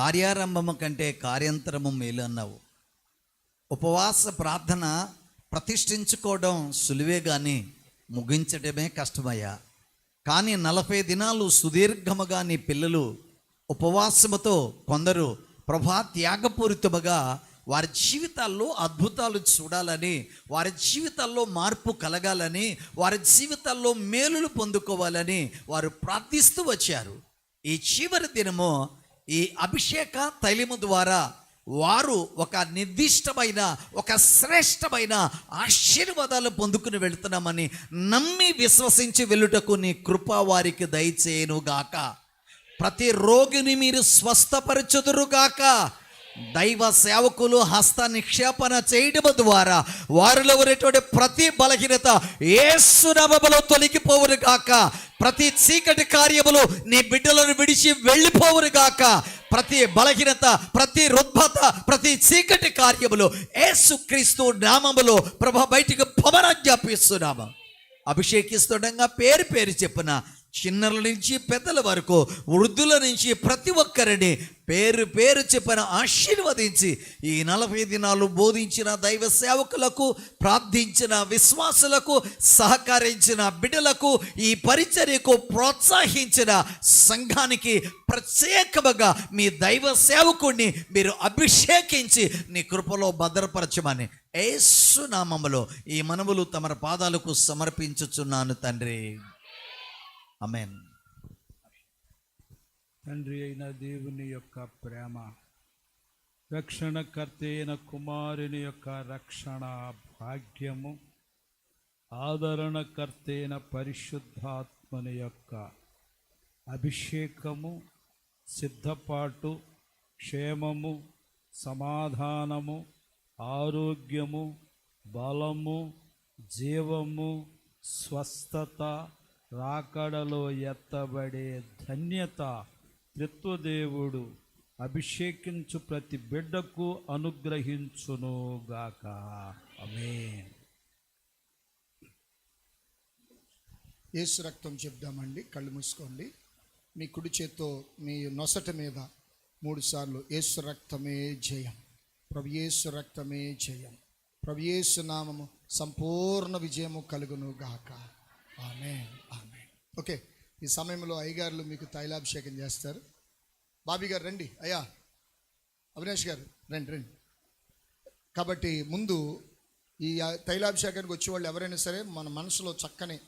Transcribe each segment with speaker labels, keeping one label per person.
Speaker 1: కార్యారంభము కంటే కార్యంతరము మేలు అన్నావు. ఉపవాస ప్రార్థన ప్రతిష్ఠించుకోవడం సులువే కానీ ముగించడమే కష్టమయ్యా. కానీ నలభై దినాలు సుదీర్ఘముగా నీ పిల్లలు ఉపవాసముతో కొందరు ప్రభా త్యాగపూరితముగా వారి జీవితాల్లో అద్భుతాలు చూడాలని వారి జీవితాల్లో మార్పు కలగాలని వారి జీవితాల్లో మేలులు పొందుకోవాలని వారు ప్రార్థిస్తూ వచ్చారు. ఈ చివరి దినము ఈ అభిషేక తైలము ద్వారా వారు ఒక నిర్దిష్టమైన ఒక శ్రేష్టమైన ఆశీర్వాదాలు పొందుకుని వెళుతున్నామని నమ్మి విశ్వసించి వెళ్ళుటకు నీ కృప వారికి దయచేయనుగాక ప్రతి రోగిని మీరు స్వస్థపరచుదురుగాక దైవ సేవకులు హస్త నిక్షేపణ చేయడం ద్వారా వారిలో ఉన్నటువంటి ప్రతి బలహీనత ఏసునబలో తొలగిపోవును గాక. ప్రతి చీకటి కార్యములు నీ బిడ్డలను విడిచి వెళ్ళిపోవును గాక. ప్రతి బలహీనత ప్రతి రుద్భత ప్రతి చీకటి కార్యములు ఏసుక్రీస్తు నామములో ప్రభ బయటికి పవనాజ్ఞాపిస్తున్నాము అభిషేకిస్తుండగా పేరు పేరు చెప్పిన చిన్నల నుంచి పెద్దల వరకు వృద్ధుల నుంచి ప్రతి ఒక్కరిని పేరు పేరు చెప్పిన ఆశీర్వదించి ఈ నలభై దినాలు బోధించిన దైవ సేవకులకు ప్రార్థించిన విశ్వాసులకు సహకరించిన బిడ్డలకు ఈ పరిచర్యకు ప్రోత్సహించిన సంఘానికి ప్రత్యేకముగా మీ దైవ సేవకుడిని మీరు అభిషేకించి నీ కృపలో భద్రపరచమని ఏసునామములో ఈ మనములు తమ పాదాలకు సమర్పించుచున్నాను తండ్రి. అమెన్
Speaker 2: తండ్రి అయిన దేవుని యొక్క ప్రేమ రక్షణకర్త అయిన కుమారుని యొక్క రక్షణ భాగ్యము ఆదరణకర్త అయిన పరిశుద్ధాత్మని యొక్క అభిషేకము సిద్ధపాటు క్షేమము సమాధానము ఆరోగ్యము బలము జీవము స్వస్థత రాకడలో ఎత్తబడే ధన్యత త్రిత్వదేవుడు అభిషేకించు ప్రతి బిడ్డకు అనుగ్రహించునుగాక అమే
Speaker 3: యేసు రక్తం చెప్దామండి కళ్ళు మూసుకోండి. మీ కుడి చేత్తో మీ నొసట మీద మూడుసార్లు యేసు రక్తమే జయం ప్రభు యేసు రక్తమే జయం ప్రభు యేసు నామము సంపూర్ణ విజయము కలుగును గాక. ఆమె ఆమె ఓకే ఈ సమయంలో అయ్యగారులు మీకు తైలాభిషేకం చేస్తారు. బాబీ గారు రండి. అయ్యా అవినాష్ గారు రండి రండి. కాబట్టి ముందు ఈ తైలాభిషేకానికి వచ్చేవాళ్ళు ఎవరైనా సరే మన మనసులో చక్కని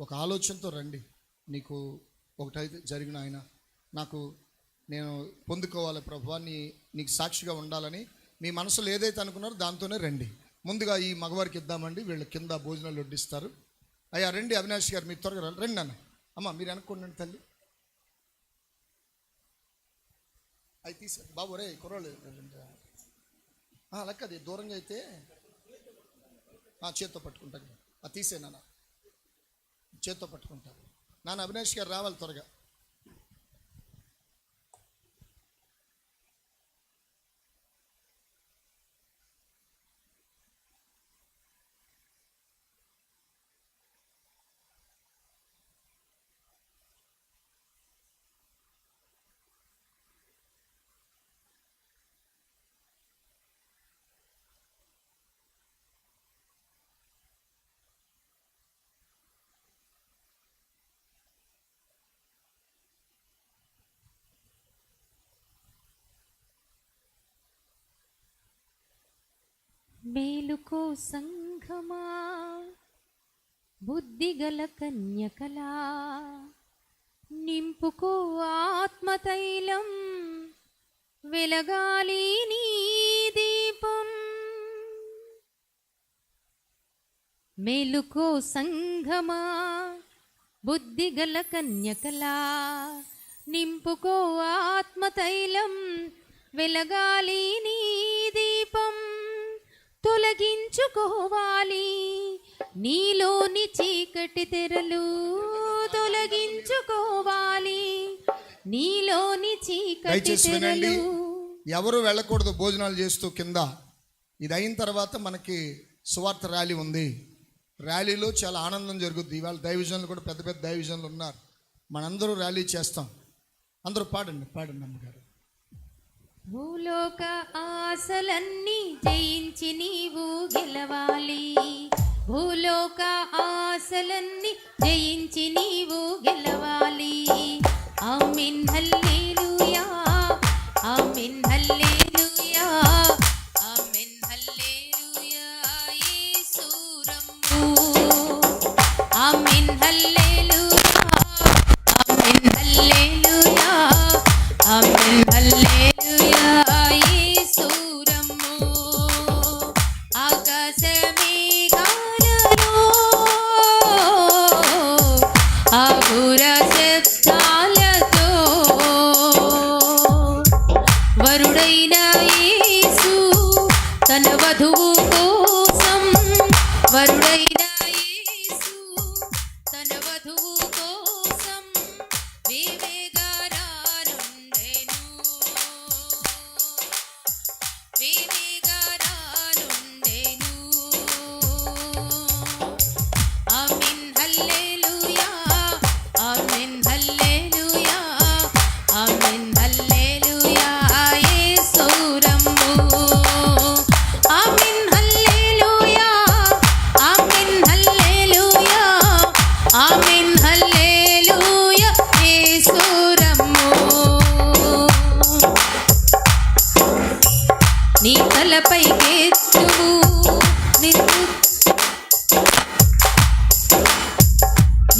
Speaker 3: ఒక ఆలోచనతో రండి. నీకు ఒకటైతే జరిగిన ఆయన నాకు నేను పొందుకోవాలి ప్రభువాన్ని నీకు సాక్షిగా ఉండాలని మీ మనసులో ఏదైతే అనుకున్నారో దాంతోనే రండి. ముందుగా ఈ మగవారికి ఇద్దామండి. వీళ్ళ కింద భోజనాలు వడ్డిస్తారు. అయ్యా రండి అవినాష్ గారు మీరు త్వరగా రండి. అన్న. అమ్మ మీరు అనుకోండి తల్లి. అవి తీసే బాబు రే కుర్రోళ్ళు. ఆ, లెక్క అది దూరంగా అయితే. ఆ, చేత్తో పట్టుకుంటాను అది తీసే నాన్న. చేత్తో పట్టుకుంటాను నాన్న అవినాష్ గారు రావాలి త్వరగా.
Speaker 4: మేలుకో సంఘమా బుద్ధిగల కన్యకలా. నింపుకో ఆత్మతైలం. వెలగాలి నీ దీపం. మేలుకో సంఘమా. బుద్ధిగల కన్యకలా. నింపుకో ఆత్మతైలం. వెలగాలి నీ దీపం. తొలగించుకోవాలి. నీలోని చీకటి తెరలు తొలగించుకోవాలి. నీలోని చీకటి తెరలు
Speaker 3: ఎవరు వెళ్ళకూడదు భోజనాలు చేస్తూ కింద. ఇది అయిన తర్వాత మనకి సువార్త ర్యాలీ ఉంది. ర్యాలీలో చాలా ఆనందం జరుగుద్ది. ఇవాళ దైవజనులు కూడా పెద్ద పెద్ద దైవజనులు ఉన్నారు. మనందరూ ర్యాలీ చేస్తాం. అందరూ పాడండి పాడండి అమ్మగారు.
Speaker 4: భూలోక ఆశలన్నీ జయించి నీవు గెలవాలి. భూలోక ఆశలన్నీ జయించి నీవు గెలవాలి. Amen hallelujah. ఆమెన్ వరుడైన యేసు తన వధువు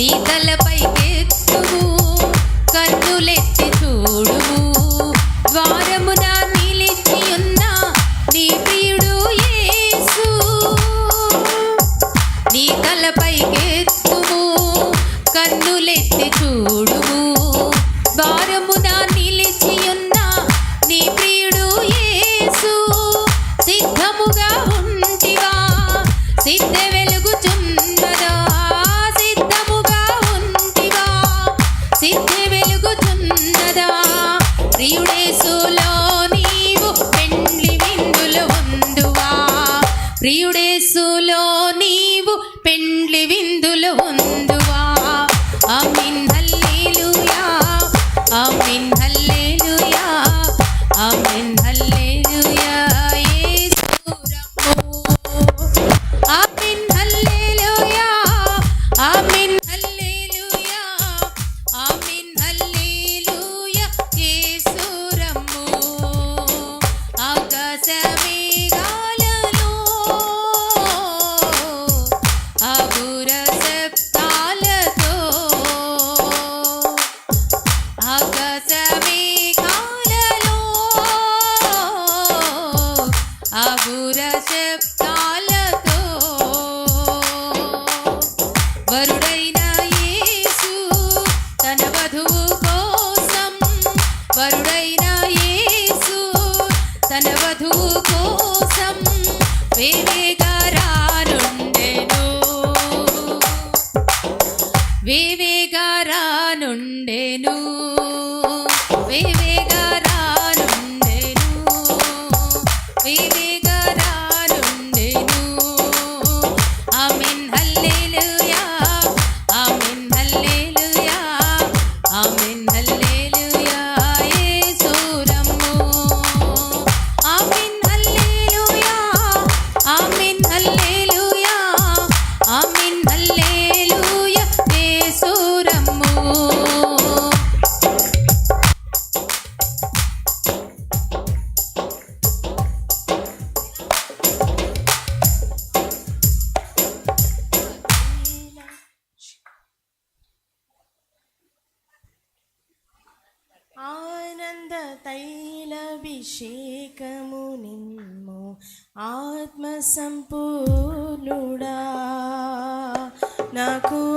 Speaker 4: Dita పరుడైన యేసు తన వధువు కోసం
Speaker 5: వేరే సంపూర్ణుడా. నాకు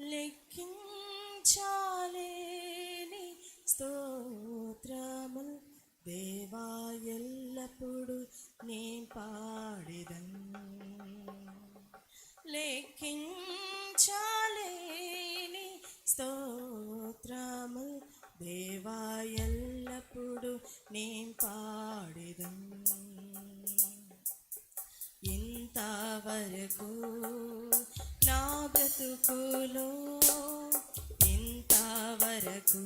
Speaker 5: లెక్కించాలేని స్తోత్రముల్ దేవా ఎల్లప్పుడు నే పాడిదన్. లెక్కించాలేని స్తోత్రముల్ దేవా ఎల్లప్పుడు నే పాడిదన్. ఇంతవరకు బ్రతుకులో ఇంతవరకు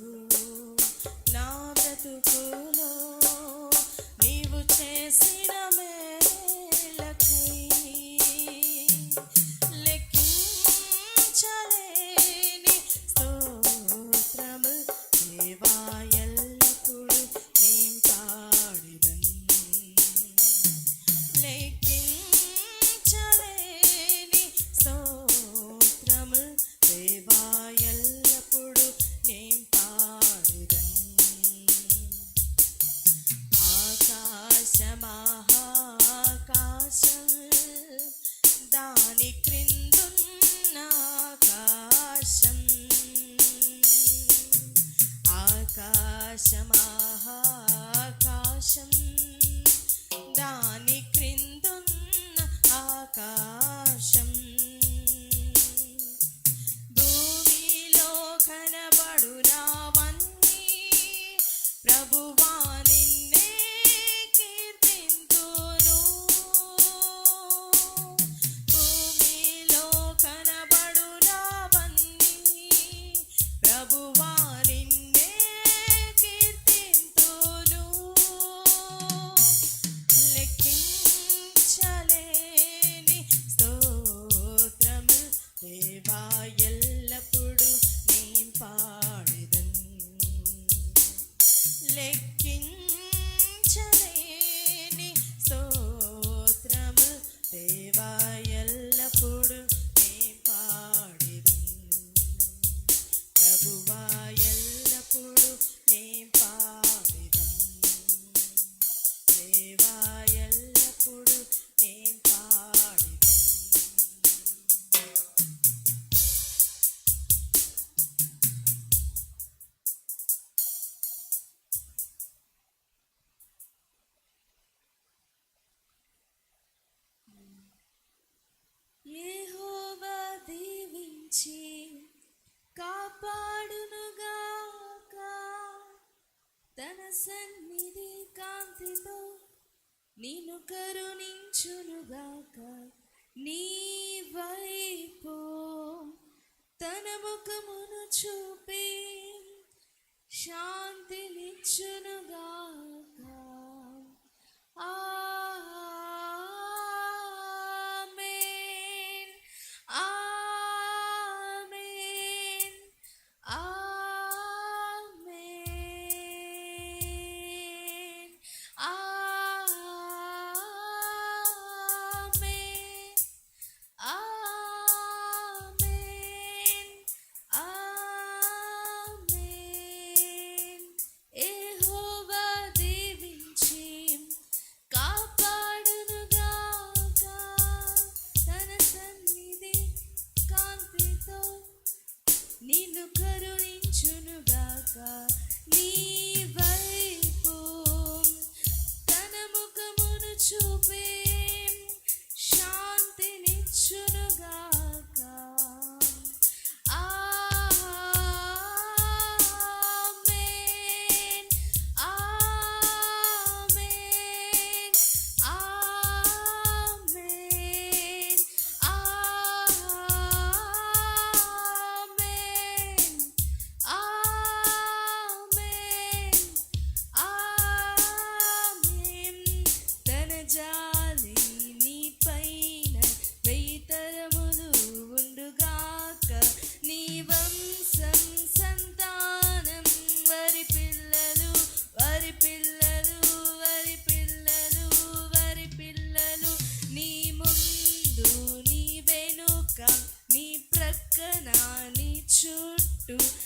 Speaker 5: Do.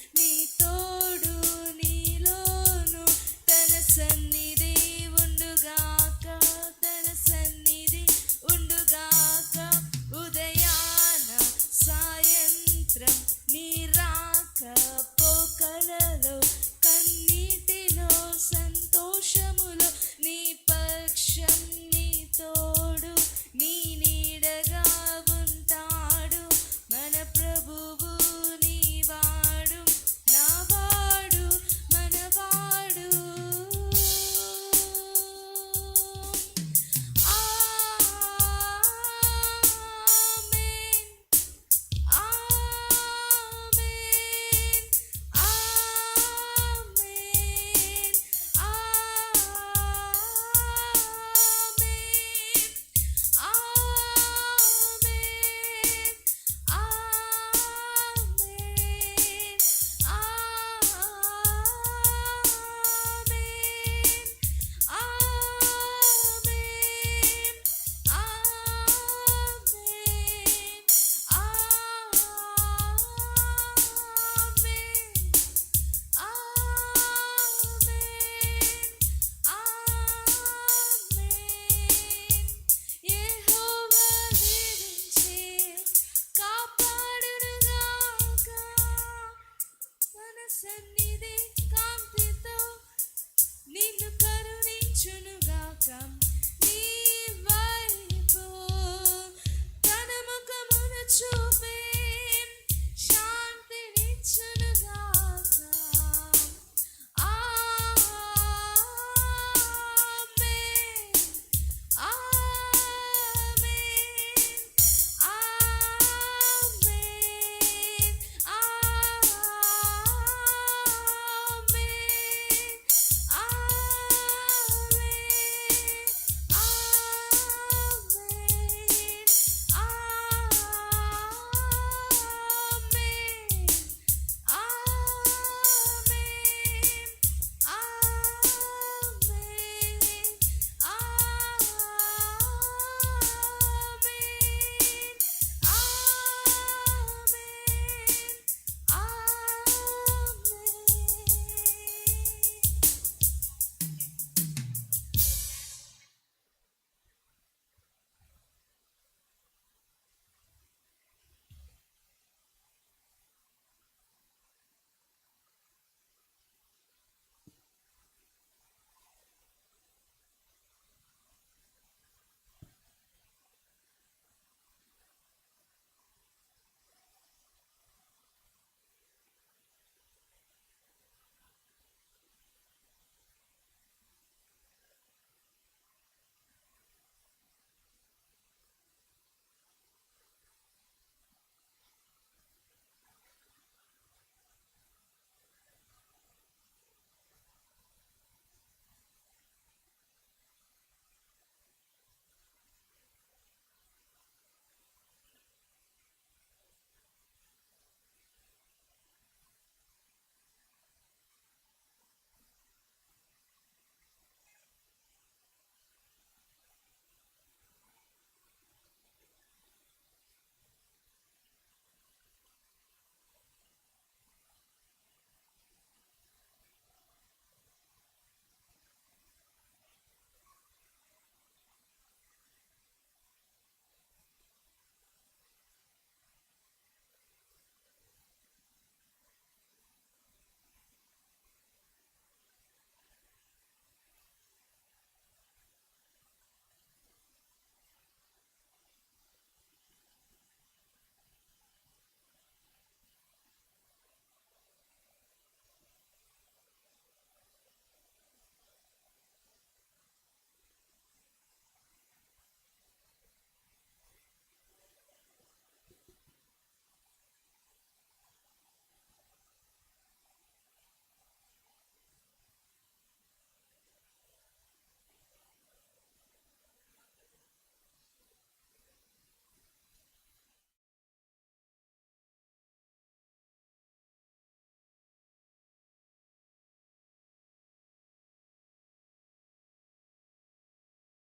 Speaker 5: some